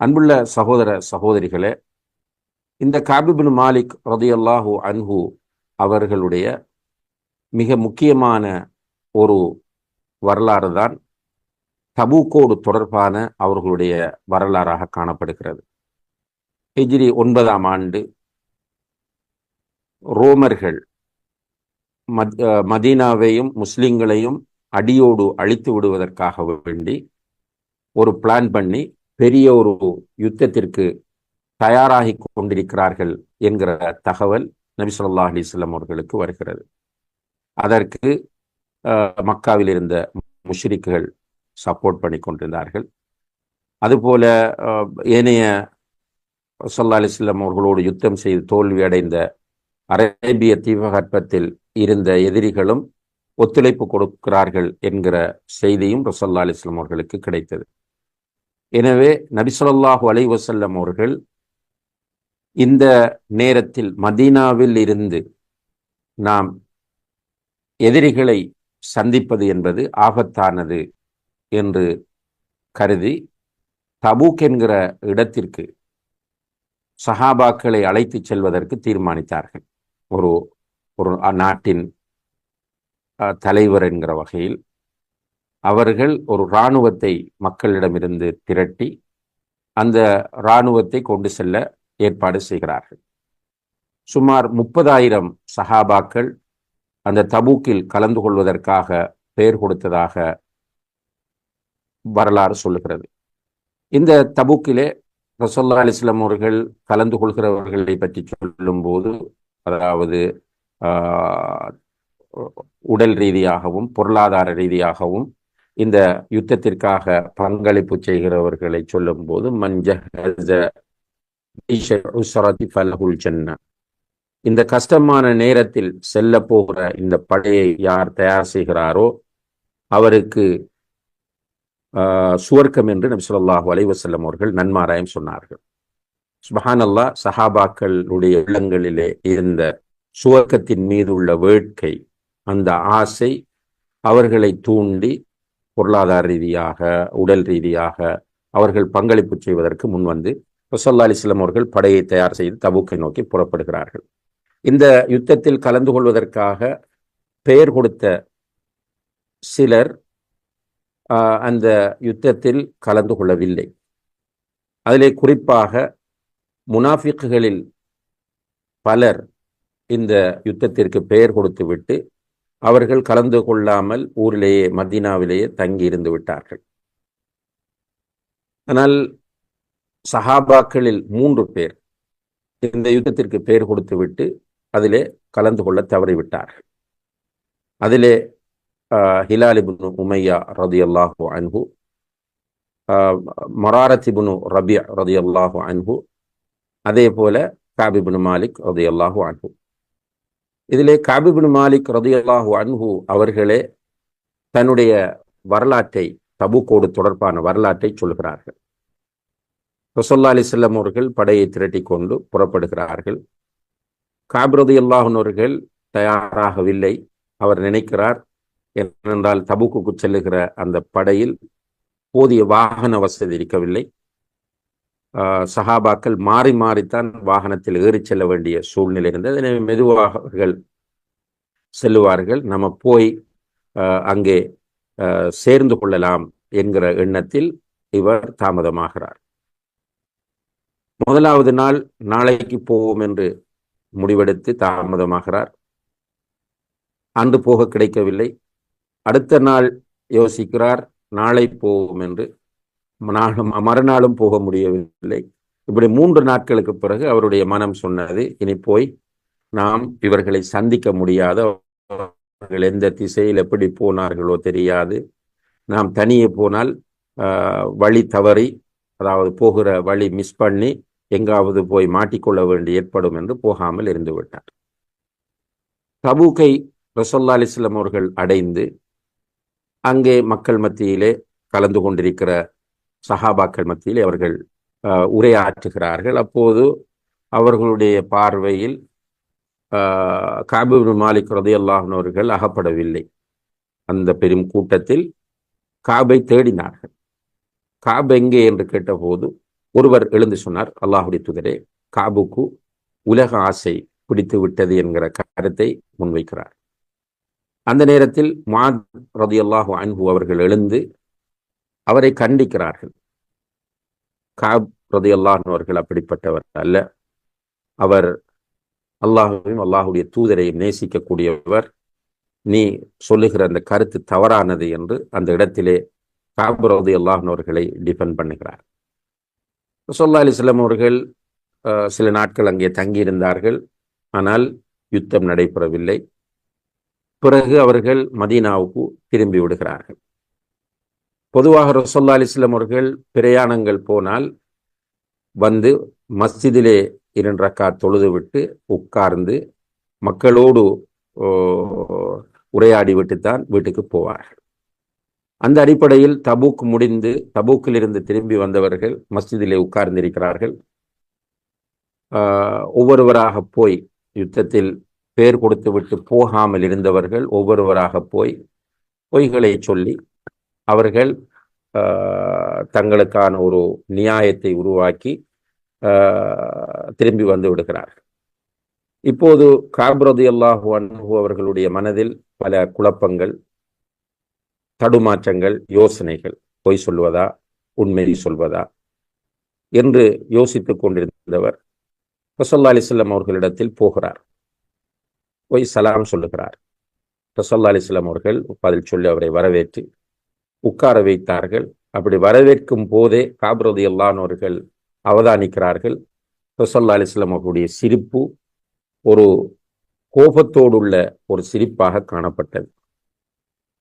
அன்புள்ள சகோதர சகோதரிகளே இந்த காபிபின் மாலிக் ரதியல்லாஹு அன்ஹு அவர்களுடைய மிக முக்கியமான ஒரு வரலாறு தான் தபூக்கோடு தொடர்பான அவர்களுடைய வரலாறாக காணப்படுகிறது. ஹிஜ்ரி ஒன்பதாம் ஆண்டு ரோமர்கள் மத் மதீனாவையும் முஸ்லிம்களையும் அடியோடு அழித்து விடுவதற்காக வேண்டி ஒரு பிளான் பண்ணி பெரிய ஒரு யுத்தத்திற்கு தயாராகி கொண்டிருக்கிறார்கள் என்கிற தகவல் நபி சொல்லா அலிஸ்லாம் அவர்களுக்கு வருகிறது. அதற்கு மக்காவில் இருந்த முஷ்ரிக்குகள் சப்போர்ட் பண்ணி கொண்டிருந்தார்கள். அதுபோல ஏனைய சொல்லா அலிஸ்லாம் அவர்களோடு யுத்தம் செய்து தோல்வி அடைந்த அரேபிய தீபகற்பத்தில் இருந்த எதிரிகளும் ஒத்துழைப்பு கொடுக்கிறார்கள் என்கிற செய்தியும் ரசல்லா அலிஸ்லாம் அவர்களுக்கு கிடைத்தது. எனவே நபிசுல்லாஹு அலை வசல்லம் அவர்கள் இந்த நேரத்தில் மதீனாவில் இருந்து நாம் எதிரிகளை சந்திப்பது என்பது ஆபத்தானது என்று கருதி தபூக் என்கிற இடத்திற்கு சஹாபாக்களை அழைத்து செல்வதற்கு தீர்மானித்தார்கள். ஒரு ஒரு நாட்டின் தலைவர் என்கிற வகையில் அவர்கள் ஒரு இராணுவத்தை மக்களிடமிருந்து திரட்டி அந்த இராணுவத்தை கொண்டு செல்ல ஏற்பாடு செய்கிறார்கள். சுமார் முப்பதாயிரம் சஹாபாக்கள் அந்த தபூக்கில் கலந்து கொள்வதற்காக பெயர் கொடுத்ததாக வரலாறு சொல்லுகிறது. இந்த தபூக்கிலே ரசோல்லா அலிஸ்லாம் அவர்கள் கலந்து கொள்கிறவர்களை பற்றி சொல்லும்போது அதாவது உடல் ரீதியாகவும் பொருளாதார ரீதியாகவும் இந்த யுத்தத்திற்காக பங்களிப்பு செய்கிறவர்களை சொல்லும் போது இந்த கஷ்டமான நேரத்தில் செல்ல போகிற இந்த படையை யார் தயார் செய்கிறாரோ அவருக்கு சுவர்க்கம் என்று நபி சொல்லாஹு அலைவசல்லம் அவர்கள் நன்மாராயம் சொன்னார்கள். சுபஹான் சஹாபாக்களுடைய இல்லங்களிலே இருந்த சுவர்க்கத்தின் மீது உள்ள வேட்கை அந்த ஆசை அவர்களை தூண்டி பொருளாதார ரீதியாக உடல் ரீதியாக அவர்கள் பங்களிப்பு செய்வதற்கு முன்வந்து ரசல்லா அலிஸ்லாம் அவர்கள் படையை தயார் செய்து தபூக்கை நோக்கி புறப்படுகிறார்கள். இந்த யுத்தத்தில் கலந்து கொள்வதற்காக பெயர் கொடுத்த சிலர் அந்த யுத்தத்தில் கலந்து கொள்ளவில்லை. அதிலே குறிப்பாக முனாஃபிக்குகளில் பலர் இந்த யுத்தத்திற்கு பெயர் கொடுத்துவிட்டு அவர்கள் கலந்து கொள்ளாமல் ஊரிலேயே மதீனாவிலேயே தங்கி இருந்து விட்டார்கள். ஆனால் சஹாபாக்களில் மூன்று பேர் இந்த யுத்தத்திற்கு பெயர் கொடுத்துவிட்டு அதிலே கலந்து கொள்ள தவறிவிட்டார்கள். அதிலே ஹிலாலிபுனு உமையா ரதி அல்லாஹு அன்ஹு மொராரத்திபுனு ரபியா ரதி அல்லாஹு அன்ஹு அதே போல காபிபுனு மாலிக் ரதி அல்லாஹு அன்ஹு. இதிலே காபிபின் மாலிக் ரதியல்லாஹு அன்ஹு அவர்களே தன்னுடைய வரலாற்றை தபுக்கோடு தொடர்பான வரலாற்றை சொல்கிறார்கள். ரசோல்லா அலிசல்லம் அவர்கள் படையை திரட்டி கொண்டு புறப்படுகிறார்கள். காபிரதி அல்லாஹனவர்கள் தயாராகவில்லை. அவர் நினைக்கிறார் ஏனென்றால் தபுக்குக்கு செல்லுகிற அந்த படையில் போதிய வாகன வசதி இருக்கவில்லை. சஹாபாக்கள் மாறி மாறித்தான் வாகனத்தில் ஏறிச் செல்ல வேண்டிய சூழ்நிலை இருந்தது. எனவே மெதுவாக அவர்கள் செல்லுவார்கள். நம்ம போய் அங்கே சேர்ந்து கொள்ளலாம் என்கிற எண்ணத்தில் இவர் தாமதமாகிறார். முதலாவது நாள் நாளைக்கு போவோம் என்று முடிவெடுத்து தாமதமாகிறார். அன்று போக கிடைக்கவில்லை. அடுத்த நாள் யோசிக்கிறார் நாளை போவோம் என்று. நாளும் மறுநாளும் போக முடியவில்லை. இப்படி மூன்று நாட்களுக்கு பிறகு அவருடைய மனம் சொன்னது இனி போய் நாம் இவர்களை சந்திக்க முடியாத அவர்கள் எந்த திசையில் எப்படி போனார்களோ தெரியாது. நாம் தனியே போனால் வழி தவறி அதாவது போகிற வழி மிஸ் பண்ணி எங்காவது போய் மாட்டிக்கொள்ள வேண்டி ஏற்படும் என்று போகாமல் இருந்து விட்டார். தபூக்கை ரசோல்லா அலிஸ்லாம் அவர்கள் அடைந்து அங்கே மக்கள் மத்தியிலே கலந்து கொண்டிருக்கிற சஹாபாக்கள் மத்தியில் அவர்கள் உரையாற்றுகிறார்கள். அப்போது அவர்களுடைய பார்வையில் காபு மாலிக் ரதையல்லாஹனவர்கள் அகப்படவில்லை. அந்த பெரும் கூட்டத்தில் காபை தேடினார்கள். காப் எங்கே என்று கேட்டபோது ஒருவர் எழுந்து சொன்னார் அல்லாஹுடைய துதரே காபுக்கு உலக ஆசை பிடித்து விட்டது என்கிற கருத்தை முன்வைக்கிறார். அந்த நேரத்தில் மாத் ரதி அல்லாஹு அன்பு அவர்கள் எழுந்து அவரை கண்டிக்கிறார்கள். காப் ரதி அவர்கள் அப்படிப்பட்டவர் அல்ல. அவர் அல்லாஹையும் அல்லாஹுடைய தூதரையும் நேசிக்கக்கூடியவர். நீ சொல்லுகிற அந்த கருத்து தவறானது என்று அந்த இடத்திலே காப் அல்லாஹ்னவர்களை டிபெண்ட் பண்ணுகிறார். சொல்லா அலிஸ்லாம் அவர்கள் சில நாட்கள் அங்கே தங்கியிருந்தார்கள். ஆனால் யுத்தம் நடைபெறவில்லை. பிறகு அவர்கள் மதீனாவுக்கு திரும்பி விடுகிறார்கள். பொதுவாக ரசோல்லா அலிஸ்லாம் அவர்கள் பிரயாணங்கள் போனால் வந்து மஸ்ஜிதிலே இரண்டு ரக்கா தொழுது விட்டு உட்கார்ந்து மக்களோடு உரையாடி விட்டுத்தான் வீட்டுக்கு போவார்கள். அந்த அடிப்படையில் தபூக் முடிந்து தபூக்கிலிருந்து திரும்பி வந்தவர்கள் மஸ்ஜிதிலே உட்கார்ந்திருக்கிறார்கள். ஒவ்வொருவராக போய் யுத்தத்தில் பேர் கொடுத்து விட்டு போகாமல் இருந்தவர்கள் ஒவ்வொருவராக போய் பொய்களை சொல்லி அவர்கள் தங்களுக்கான ஒரு நியாயத்தை உருவாக்கி திரும்பி வந்து விடுகிறார்கள். இப்போது காப்ரது அல்லாஹு அன்பு அவர்களுடைய மனதில் பல குழப்பங்கள் தடுமாற்றங்கள் யோசனைகள் பொய் சொல்வதா உண்மை சொல்வதா என்று யோசித்துக் கொண்டிருந்தவர் ரசல்லா அலிஸ்லாம் அவர்களிடத்தில் போகிறார். போய் சலாம் சொல்லுகிறார். ரசல்லா அலிஸ்லாம் அவர்கள் பதில் சொல்லி அவரை வரவேற்று உட்கார வைத்தார்கள். அப்படி வரவேற்கும் போதே காபிரதி அல்லானவர்கள் அவதானிக்கிறார்கள். ரசல்லா அலிஸ்லாம் அவர்களுடைய சிரிப்பு ஒரு கோபத்தோடுள்ள ஒரு சிரிப்பாக காணப்பட்டது.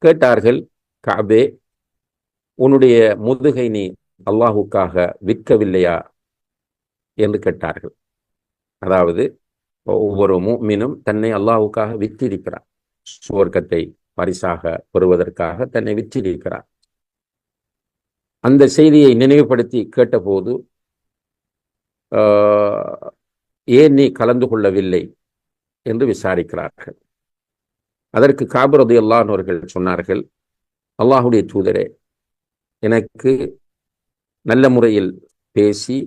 கேட்டார்கள் காபே உன்னுடைய முதுகை நீ அல்லாஹுக்காக விற்கவில்லையா? என்று கேட்டார்கள். அதாவது ஒவ்வொரு மீனும் தன்னை அல்லாஹுக்காக விற்றிருக்கிறார். சுவர்க்கத்தை பரிசாக பெறுவதற்காக தன்னை விற்றிருக்கிறார். அந்த செய்தியை நினைவுபடுத்தி கேட்டபோது ஏன் நீ கலந்து கொள்ளவில்லை? என்று விசாரிக்கிறார்கள். அதற்கு காபரது அல்லானவர்கள் சொன்னார்கள் அல்லாஹுடைய தூதரே எனக்கு நல்ல முறையில் பேசி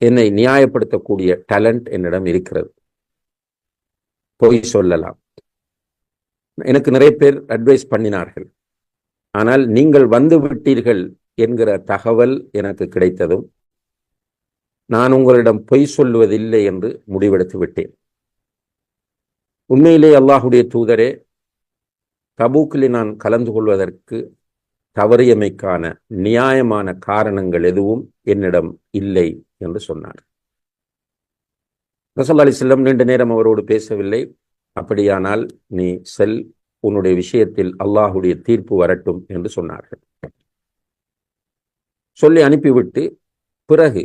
என்னை நியாயப்படுத்தக்கூடிய டேலண்ட் என்னிடம் இருக்கிறது. பொய் சொல்லலாம். எனக்கு நிறைய பேர் அட்வைஸ் பண்ணினார்கள். ஆனால் நீங்கள் வந்து விட்டீர்கள் என்கிற தகவல் எனக்கு கிடைத்ததும் நான் உங்களிடம் பொய் சொல்லுவதில்லை என்று முடிவெடுத்து விட்டேன். உண்மையிலே அல்லாஹுடைய தூதரே தபூக்கிலே நான் கலந்து கொள்வதற்கு தவறியமைக்கான நியாயமான காரணங்கள் எதுவும் என்னிடம் இல்லை என்று சொன்னார். ரசல் அலி செல்லம் நீண்ட நேரம் அவரோடு பேசவில்லை. அப்படியானால் நீ செல் உன்னுடைய விஷயத்தில் அல்லாஹுடைய தீர்ப்பு வரட்டும் என்று சொன்னார்கள். சொல்லி அனுப்பிவிட்டு பிறகு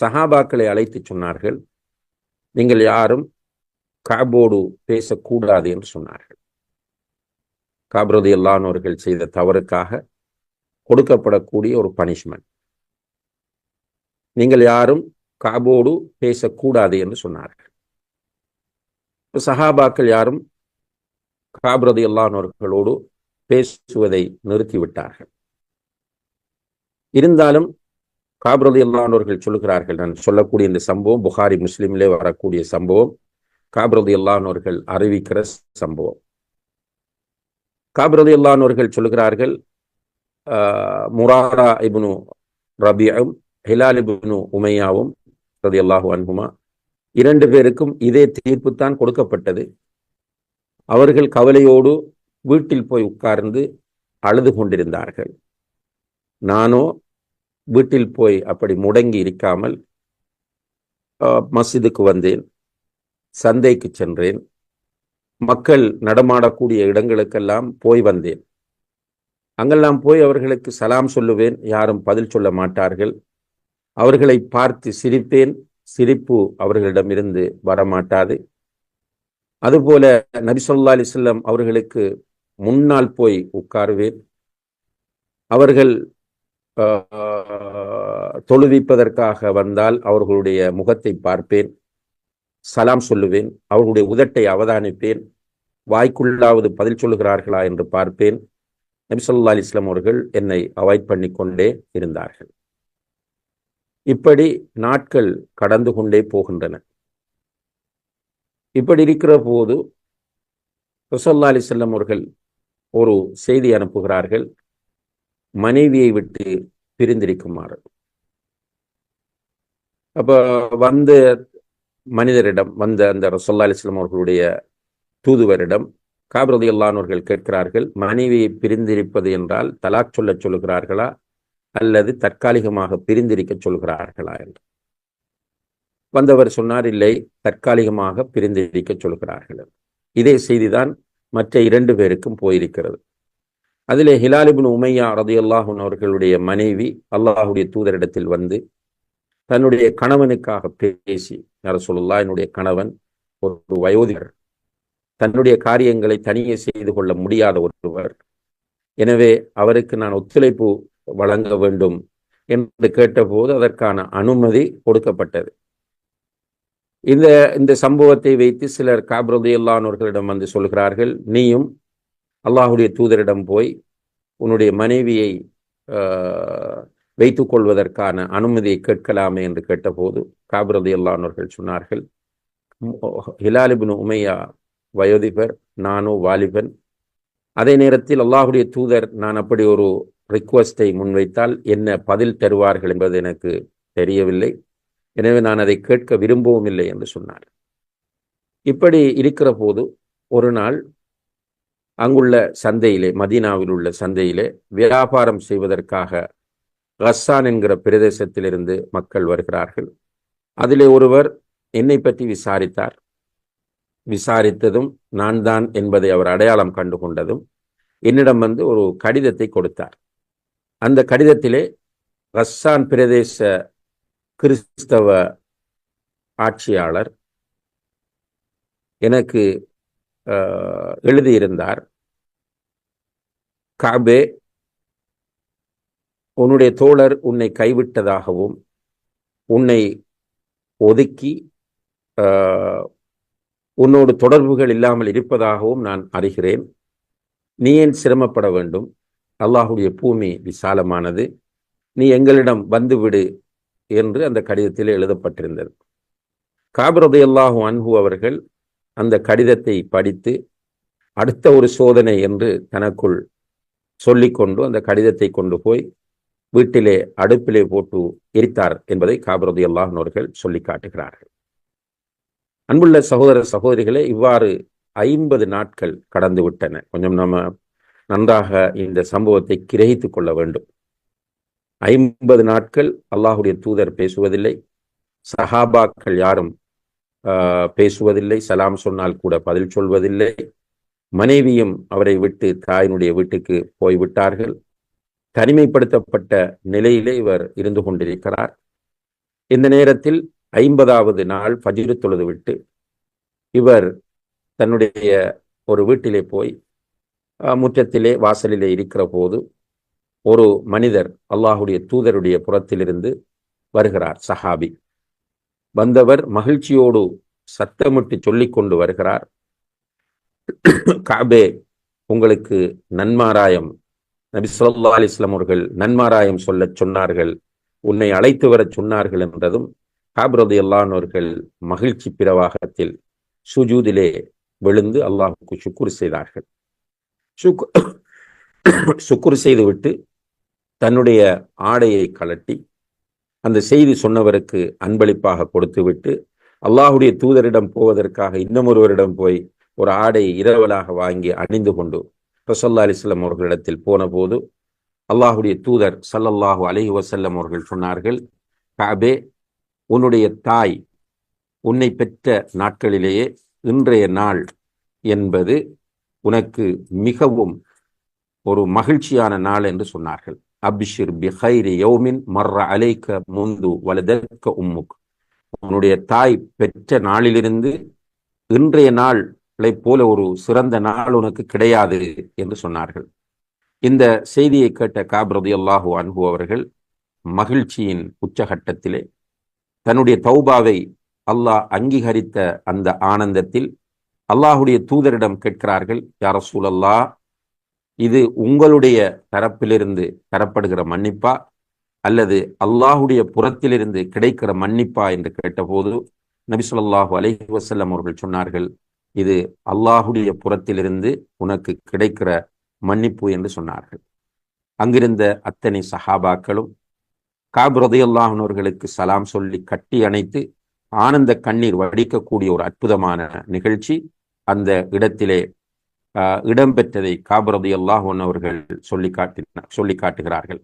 சஹாபாக்களை அழைத்து சொன்னார்கள் நீங்கள் யாரும் காபோடு பேசக்கூடாது என்று சொன்னார்கள். காப்ரதி அல்லானவர்கள் செய்த தவறுக்காக கொடுக்கப்படக்கூடிய ஒரு பனிஷ்மெண்ட். நீங்கள் யாரும் காபோடு பேசக்கூடாது என்று சொன்னார்கள். சஹாபாக்கள் யாரும் காபிரதி அல்லானவர்களோடு பேசுவதை நிறுத்திவிட்டார்கள். இருந்தாலும் காபிரதி அல்லானவர்கள் சொல்லுகிறார்கள் நான் சொல்லக்கூடிய இந்த சம்பவம் புகாரி முஸ்லீம்லே வரக்கூடிய சம்பவம் காபிரதி அல்லானவர்கள் அறிவிக்கிற சம்பவம். காபிரதி அல்லானவர்கள் சொல்லுகிறார்கள் முராரா இப்னு ரபியும் ஹிலால் இப்னு உமையாவும் ரதி அல்லாஹு அன்புமா இரண்டு பேருக்கும் இதே தீர்ப்பு தான் கொடுக்கப்பட்டது. அவர்கள் கவலையோடு வீட்டில் போய் உட்கார்ந்து அழுது கொண்டிருந்தார்கள். நானோ வீட்டில் போய் அப்படி முடங்கி இருக்காமல் மஸ்ஜிதுக்கு வந்தேன். சந்தைக்கு சென்றேன். மக்கள் நடமாடக்கூடிய இடங்களுக்கெல்லாம் போய் வந்தேன். அங்கெல்லாம் போய் அவர்களுக்கு சலாம் சொல்லுவேன். யாரும் பதில் சொல்ல மாட்டார்கள். அவர்களை பார்த்து சிரிப்பேன் சிரிப்பு அவர்களிடமிருந்து வரமாட்டாது. அதுபோல நபிசல்லா அலிஸ்லாம் அவர்களுக்கு முன்னால் போய் உட்காருவேன். அவர்கள் தொழுவிப்பதற்காக வந்தால் அவர்களுடைய முகத்தை பார்ப்பேன். சலாம் சொல்லுவேன். அவர்களுடைய உதட்டை அவதானிப்பேன். வாய்க்குள்ளாவது பதில் சொல்லுகிறார்களா என்று பார்ப்பேன். நபிசல்லா அலிஸ்லாம் அவர்கள் என்னை அவாய்ட் பண்ணி கொண்டே இருந்தார்கள். இப்படி நாட்கள் கடந்து கொண்டே போகின்றன. இப்படி இருக்கிற போது ரசல்லா அலி செல்லம் அவர்கள் ஒரு செய்தி அனுப்புகிறார்கள். மனைவியை விட்டு பிரிந்திருக்குமாறு. அப்ப வந்த மனிதரிடம் வந்த அந்த ரசல்லா அலிஸ்லாம் அவர்களுடைய தூதுவரிடம் காபிரதி அல்லானவர்கள் கேட்கிறார்கள் மனைவியை பிரிந்திருப்பது என்றால் தலாக் சொல்ல சொல்லுகிறார்களா அல்லது தற்காலிகமாக பிரிந்திருக்க சொல்கிறார்களா என்று. வந்தவர் சொன்னார் இல்லை தற்காலிகமாக பிரிந்திருக்க சொல்கிறார்கள். இதே செய்திதான் மற்ற இரண்டு பேருக்கும் போயிருக்கிறது. அதிலே ஹிலாலிபின் உமையா ரதி அவர்களுடைய மனைவி அல்லாஹுடைய தூதரிடத்தில் வந்து தன்னுடைய கணவனுக்காக பேசி யார சொல்லலாம் என்னுடைய கணவன் ஒரு வயோதிகர். தன்னுடைய காரியங்களை தனியே செய்து கொள்ள முடியாத ஒருவர். எனவே அவருக்கு நான் ஒத்துழைப்பு வழங்க வேண்டும் என்று கேட்டபோது அதற்கான அனுமதி கொடுக்கப்பட்டது. இந்த இந்த சம்பவத்தை வைத்து சிலர் காப்ரதையில்லானவர்களிடம் வந்து சொல்கிறார்கள் நீயும் அல்லாஹுடைய தூதரிடம் போய் உன்னுடைய மனைவியை வைத்து கொள்வதற்கான அனுமதியை கேட்கலாமே என்று கேட்டபோது காபிரதையல்லானோர்கள் சொன்னார்கள் ஹிலாலிபின் உமையா வயோதிபர் நானோ வாலிபன். அதே நேரத்தில் அல்லாஹுடைய தூதர் நான் அப்படி ஒரு ரிக்வஸ்டை முன்வைத்தால் என்ன பதில் தருவார்கள் என்பது எனக்கு தெரியவில்லை. எனவே நான் அதை கேட்க விரும்பவும் இல்லை என்று சொன்னார். இப்படி இருக்கிற போது ஒரு நாள் அங்குள்ள சந்தையிலே மதீனாவில் உள்ள சந்தையிலே வியாபாரம் செய்வதற்காக ரஸ்ஸான் என்கிற பிரதேசத்திலிருந்து மக்கள் வருகிறார்கள். அதிலே ஒருவர் என்னை பற்றி விசாரித்தார். விசாரித்ததும் நான் தான் என்பதை அவர் அடையாளம் கண்டு கொண்டதும் என்னிடம் வந்து ஒரு கடிதத்தை கொடுத்தார். அந்த கடிதத்திலே ரஸ்ஸான் பிரதேச கிறிஸ்தவ ஆட்சியாளர் எனக்கு எழுதியிருந்தார். காபே உன்னுடைய தோழர் உன்னை கைவிட்டதாகவும் உன்னை ஒதுக்கி உன்னோடு தொடர்புகள் இல்லாமல் இருப்பதாகவும் நான் அறிகிறேன். நீ ஏன் சிரமப்பட வேண்டும்? அல்லாஹுடைய பூமி விசாலமானது. நீ எங்களிடம் வந்துவிடு என்று அந்த கடிதத்தில் எழுதப்பட்டிருந்தது. காபிரதை அல்லாஹு அன்ஹு அவர்கள் அந்த கடிதத்தை படித்து அடுத்த ஒரு சோதனை என்று தனக்குள் சொல்லிக்கொண்டு அந்த கடிதத்தை கொண்டு போய் வீட்டிலே அடுப்பிலே போட்டு எரித்தார் என்பதை காபிரதி அல்லாஹன் அவர்கள் சொல்லி காட்டுகிறார்கள். அன்புள்ள சகோதர சகோதரிகளே இவ்வாறு ஐம்பது நாட்கள் கடந்து விட்டன. கொஞ்சம் நம்ம நன்றாக இந்த சம்பவத்தை கிரகித்துக் கொள்ள வேண்டும். ஐம்பது நாட்கள் அல்லாஹுடைய தூதர் பேசுவதில்லை. சஹாபாக்கள் யாரும் பேசுவதில்லை. சலாம் சொன்னால் கூட பதில் சொல்வதில்லை. மனைவியும் அவரை விட்டு தாயினுடைய வீட்டுக்கு போய்விட்டார்கள். தனிமைப்படுத்தப்பட்ட நிலையிலே இவர் இருந்து கொண்டிருக்கிறார். இந்த நேரத்தில் ஐம்பதாவது நாள் பஜிரு தொழுது விட்டு இவர் தன்னுடைய ஒரு வீட்டிலே போய் முற்றத்திலே வாசலிலே இருக்கிற போது ஒரு மனிதர் அல்லாஹுடைய தூதருடைய புறத்திலிருந்து வருகிறார் சஹாபி. வந்தவர் மகிழ்ச்சியோடு சத்தமிட்டு சொல்லிக் கொண்டு வருகிறார். காபே உங்களுக்கு நன்மாராயம். நபி சொல்லா அலிஸ்லாம் அவர்கள் நன்மாராயம் சொல்ல சொன்னார்கள் உன்னை அழைத்து வரச் சொன்னார்கள் என்றதும் காபிரதி அல்லானவர்கள் மகிழ்ச்சி பிரவாகத்தில் சுஜூதிலே விழுந்து அல்லாஹுக்கு சுக்குர் செய்தார்கள். சுக்குர் செய்துவிட்டு தன்னுடைய ஆடையை கலட்டி அந்த செய்தி சொன்னவருக்கு அன்பளிப்பாக கொடுத்துவிட்டு அல்லாஹுடைய தூதரிடம் போவதற்காக இன்னமொருவரிடம் போய் ஒரு ஆடை இரவலாக வாங்கி அணிந்து கொண்டு ரசல்லா அலிஸ்லாம் அவர்களிடத்தில் போன போது அல்லாஹுடைய தூதர் சல்லல்லாஹு அலஹி வசல்லம் அவர்கள் சொன்னார்கள் காபே உன்னுடைய தாய் உன்னை பெற்ற நாட்களிலேயே இன்றைய நாள் என்பது உனக்கு மிகவும் ஒரு மகிழ்ச்சியான நாள் என்று சொன்னார்கள். அபிஷிர் பிஹைரி யௌமின் மர்ர அலைக்க முந்து வலதற்க உம்முக். உன்னுடைய தாய் பெற்ற நாளிலிருந்து இன்றைய நாளை போல ஒரு சிறந்த நாள் உனக்கு கிடையாது என்று சொன்னார்கள். இந்த செய்தியை கேட்ட காப்ரதி அல்லாஹு அன்பு அவர்கள் மகிழ்ச்சியின் உச்சகட்டத்திலே தன்னுடைய தௌபாவை அல்லாஹ் அங்கீகரித்த அந்த ஆனந்தத்தில் அல்லாஹுடைய தூதரிடம் கேட்கிறார்கள் யார சூழல்லா இது உங்களுடைய தரப்பிலிருந்து தரப்படுகிற மன்னிப்பா? அல்லது அல்லாஹுடைய புறத்திலிருந்து கிடைக்கிற மன்னிப்பா? என்று கேட்டபோது நபிசுல்லாஹு அலஹி வசல்லம் அவர்கள் சொன்னார்கள் இது அல்லாஹுடைய புறத்திலிருந்து உனக்கு கிடைக்கிற மன்னிப்பு என்று சொன்னார்கள். அங்கிருந்த அத்தனை சஹாபாக்களும் காபிரதையல்லாஹனவர்களுக்கு சலாம் சொல்லி கட்டி அணைத்து ஆனந்த கண்ணீர் வடிக்கக்கூடிய ஒரு அற்புதமான நிகழ்ச்சி அந்த இடத்திலே இடம்பெற்றதை காபரதி அல்லாஹன் அவர்கள் சொல்லி காட்டினார் சொல்லி காட்டுகிறார்கள்